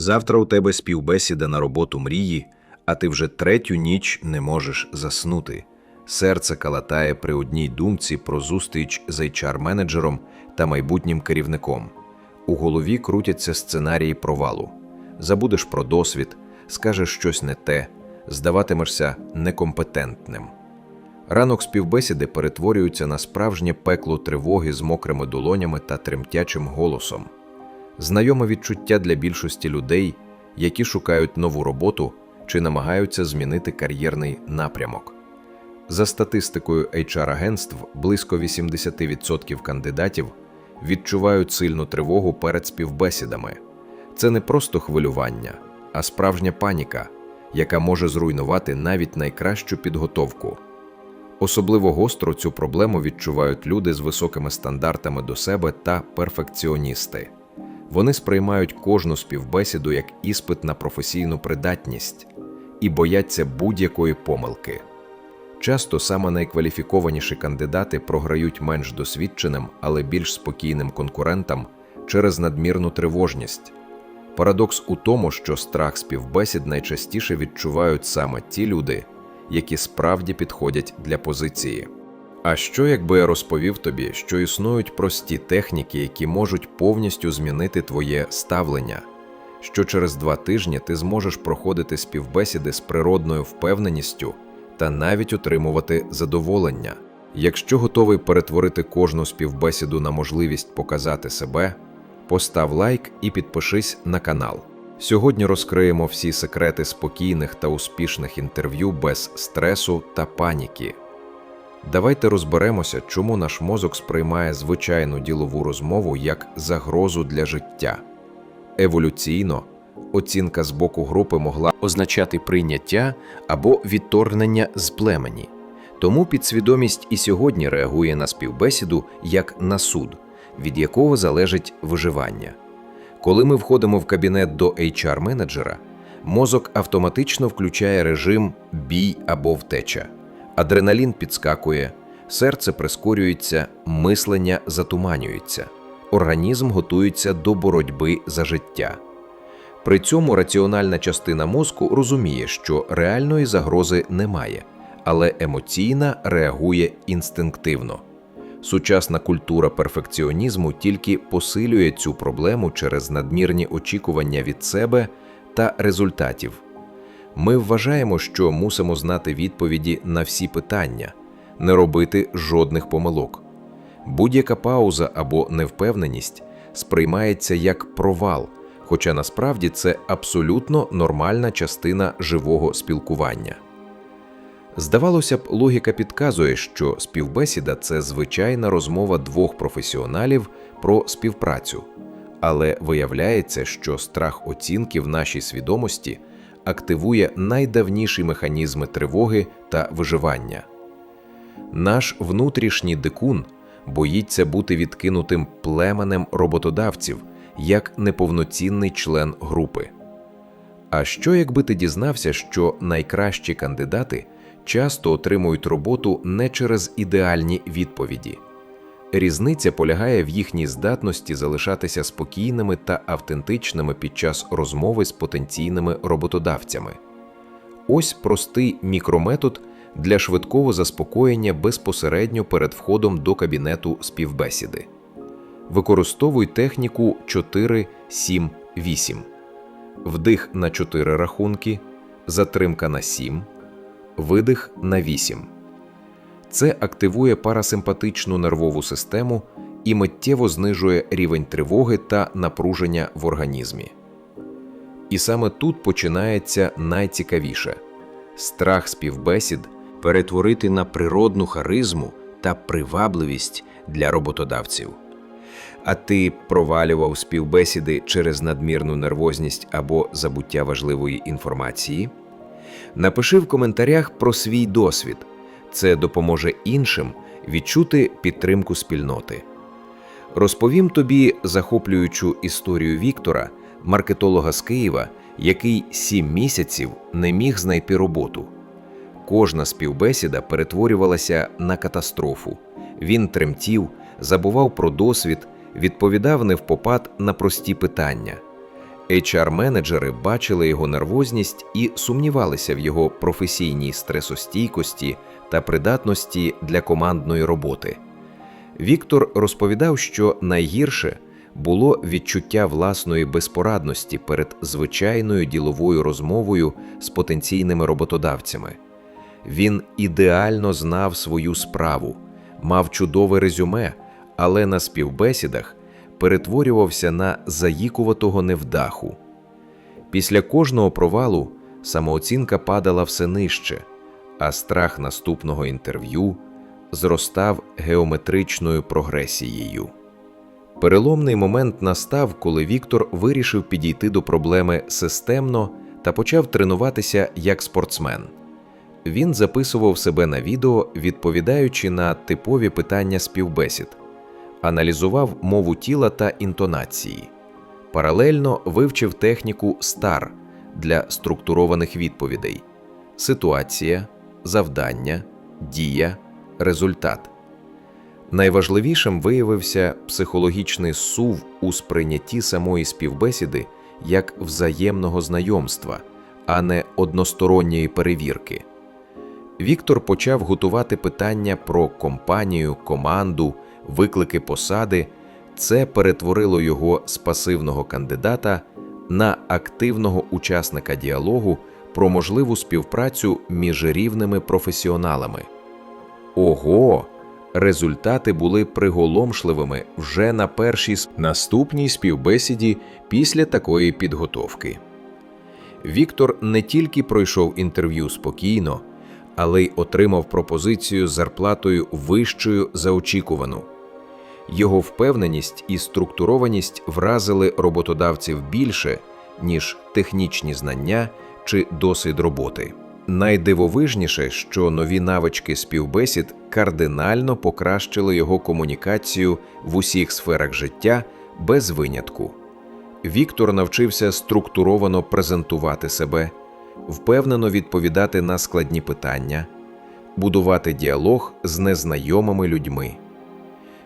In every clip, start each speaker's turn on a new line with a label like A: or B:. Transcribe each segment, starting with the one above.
A: Завтра у тебе співбесіда на роботу мрії, а ти вже третю ніч не можеш заснути. Серце калатає при одній думці про зустріч з HR-менеджером та майбутнім керівником. У голові крутяться сценарії провалу. Забудеш про досвід, скажеш щось не те, здаватимешся некомпетентним. Ранок співбесіди перетворюється на справжнє пекло тривоги з мокрими долонями та тремтячим голосом. Знайоме відчуття для більшості людей, які шукають нову роботу чи намагаються змінити кар'єрний напрямок. За статистикою HR-агентств, близько 80% кандидатів відчувають сильну тривогу перед співбесідами. Це не просто хвилювання, а справжня паніка, яка може зруйнувати навіть найкращу підготовку. Особливо гостро цю проблему відчувають люди з високими стандартами до себе та перфекціоністи. Вони сприймають кожну співбесіду як іспит на професійну придатність і бояться будь-якої помилки. Часто саме найкваліфікованіші кандидати програють менш досвідченим, але більш спокійним конкурентам через надмірну тривожність. Парадокс у тому, що страх співбесід найчастіше відчувають саме ті люди, які справді підходять для позиції. А що якби я розповів тобі, що існують прості техніки, які можуть повністю змінити твоє ставлення, що через два тижні ти зможеш проходити співбесіди з природною впевненістю та навіть отримувати задоволення. Якщо готовий перетворити кожну співбесіду на можливість показати себе, постав лайк і підпишись на канал. Сьогодні розкриємо всі секрети спокійних та успішних інтерв'ю без стресу та паніки. Давайте розберемося, чому наш мозок сприймає звичайну ділову розмову як загрозу для життя. Еволюційно оцінка з боку групи могла означати прийняття або відторгнення з племені. Тому підсвідомість і сьогодні реагує на співбесіду як на суд, від якого залежить виживання. Коли ми входимо в кабінет до HR-менеджера, мозок автоматично включає режим бій або втеча. Адреналін підскакує, серце прискорюється, мислення затуманюється, організм готується до боротьби за життя. При цьому раціональна частина мозку розуміє, що реальної загрози немає, але емоційна реагує інстинктивно. Сучасна культура перфекціонізму тільки посилює цю проблему через надмірні очікування від себе та результатів. Ми вважаємо, що мусимо знати відповіді на всі питання, не робити жодних помилок. Будь-яка пауза або невпевненість сприймається як провал, хоча насправді це абсолютно нормальна частина живого спілкування. Здавалося б, логіка підказує, що співбесіда це звичайна розмова двох професіоналів про співпрацю, але виявляється, що страх оцінки в нашій свідомості активує найдавніші механізми тривоги та виживання. Наш внутрішній дикун боїться бути відкинутим племенем роботодавців як неповноцінний член групи. А що якби ти дізнався, що найкращі кандидати часто отримують роботу не через ідеальні відповіді? Різниця полягає в їхній здатності залишатися спокійними та автентичними під час розмови з потенційними роботодавцями. Ось простий мікрометод для швидкого заспокоєння безпосередньо перед входом до кабінету співбесіди. Використовуй техніку 4-7-8. Вдих на 4 рахунки, затримка на 7, видих на 8. Це активує парасимпатичну нервову систему і миттєво знижує рівень тривоги та напруження в організмі. І саме тут починається найцікавіше страх співбесід перетворити на природну харизму та привабливість для роботодавців. А ти провалював співбесіди через надмірну нервозність або забуття важливої інформації? Напиши в коментарях про свій досвід. Це допоможе іншим відчути підтримку спільноти. Розповім тобі захоплюючу історію Віктора, маркетолога з Києва, який сім місяців не міг знайти роботу. Кожна співбесіда перетворювалася на катастрофу. Він тремтів, забував про досвід, відповідав невпопад на прості питання. HR-менеджери бачили його нервозність і сумнівалися в його професійній стресостійкості та придатності для командної роботи. Віктор розповідав, що найгірше було відчуття власної безпорадності перед звичайною діловою розмовою з потенційними роботодавцями. Він ідеально знав свою справу, мав чудове резюме, але на співбесідах перетворювався на заїкуватого невдаху. Після кожного провалу самооцінка падала все нижче, а страх наступного інтерв'ю зростав геометричною прогресією. Переломний момент настав, коли Віктор вирішив підійти до проблеми системно та почав тренуватися як спортсмен. Він записував себе на відео, відповідаючи на типові питання співбесід, аналізував мову тіла та інтонації, паралельно вивчив техніку STAR для структурованих відповідей: ситуація, завдання, дія, результат. Найважливішим виявився психологічний сув у сприйнятті самої співбесіди як взаємного знайомства, а не односторонньої перевірки. Віктор почав готувати питання про компанію, команду, виклики посади. Це перетворило його з пасивного кандидата на активного учасника діалогу про можливу співпрацю між рівними професіоналами. Ого! Результати були приголомшливими вже на першій наступній співбесіді після такої підготовки. Віктор не тільки пройшов інтерв'ю спокійно, але й отримав пропозицію з зарплатою вищою за очікувану. Його впевненість і структурованість вразили роботодавців більше, ніж технічні знання чи досвід роботи. Найдивовижніше, що нові навички співбесід кардинально покращили його комунікацію в усіх сферах життя без винятку. Віктор навчився структуровано презентувати себе, впевнено відповідати на складні питання, будувати діалог з незнайомими людьми.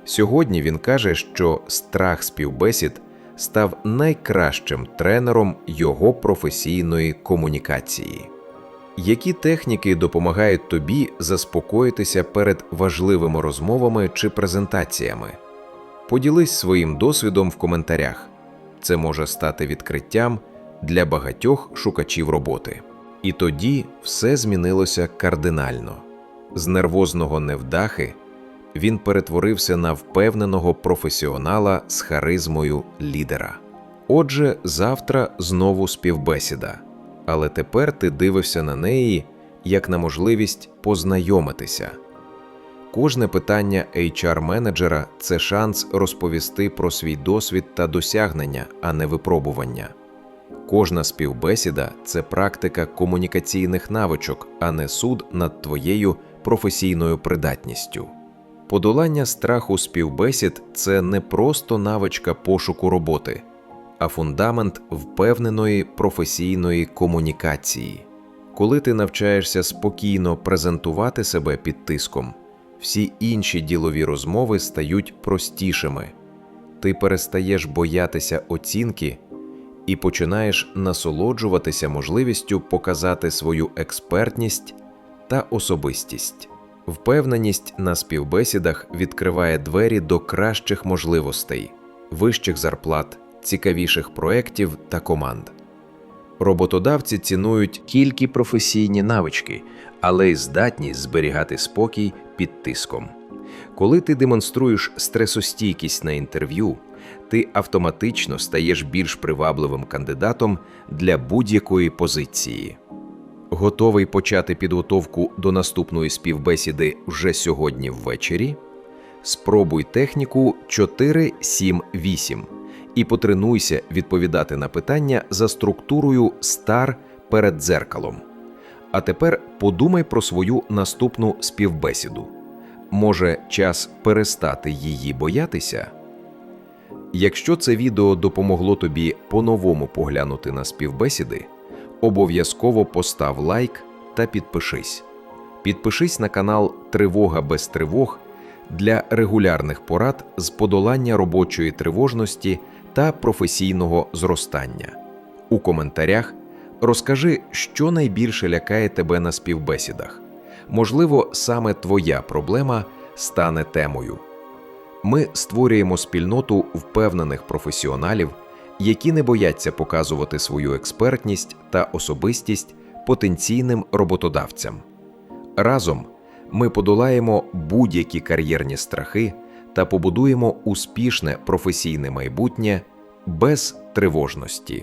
A: Сьогодні він каже, що страх співбесід став найкращим тренером його професійної комунікації. Які техніки допомагають тобі заспокоїтися перед важливими розмовами чи презентаціями? Поділись своїм досвідом в коментарях. Це може стати відкриттям для багатьох шукачів роботи. І тоді все змінилося кардинально. З нервозного невдахи він перетворився на впевненого професіонала з харизмою лідера. Отже, завтра знову співбесіда але тепер ти дивишся на неї як на можливість познайомитися. Кожне питання HR-менеджера це шанс розповісти про свій досвід та досягнення, а не випробування. Кожна співбесіда це практика комунікаційних навичок, а не суд над твоєю професійною придатністю. Подолання страху співбесід це не просто навичка пошуку роботи а фундамент впевненої професійної комунікації. Коли ти навчаєшся спокійно презентувати себе під тиском, всі інші ділові розмови стають простішими, ти перестаєш боятися оцінки і починаєш насолоджуватися можливістю показати свою експертність та особистість. Впевненість на співбесідах відкриває двері до кращих можливостей, вищих зарплат цікавіших проєктів та команд. Роботодавці цінують тільки професійні навички, але й здатність зберігати спокій під тиском. Коли ти демонструєш стресостійкість на інтерв'ю, ти автоматично стаєш більш привабливим кандидатом для будь-якої позиції. Готовий почати підготовку до наступної співбесіди вже сьогодні ввечері? Спробуй техніку 4-7-8 і потренуйся відповідати на питання за структурою стар перед дзеркалом. А тепер подумай про свою наступну співбесіду. Може, час перестати її боятися? Якщо це відео допомогло тобі по-новому поглянути на співбесіди, обов'язково постав лайк та підпишись. Підпишись на канал Тривога без тривог для регулярних порад з подолання робочої тривожності та професійного зростання. У коментарях розкажи, що найбільше лякає тебе на співбесідах. Можливо, саме твоя проблема стане темою. Ми створюємо спільноту впевнених професіоналів, які не бояться показувати свою експертність та особистість потенційним роботодавцям. Разом ми подолаємо будь-які кар'єрні страхи та побудуємо успішне професійне майбутнє без тривожності.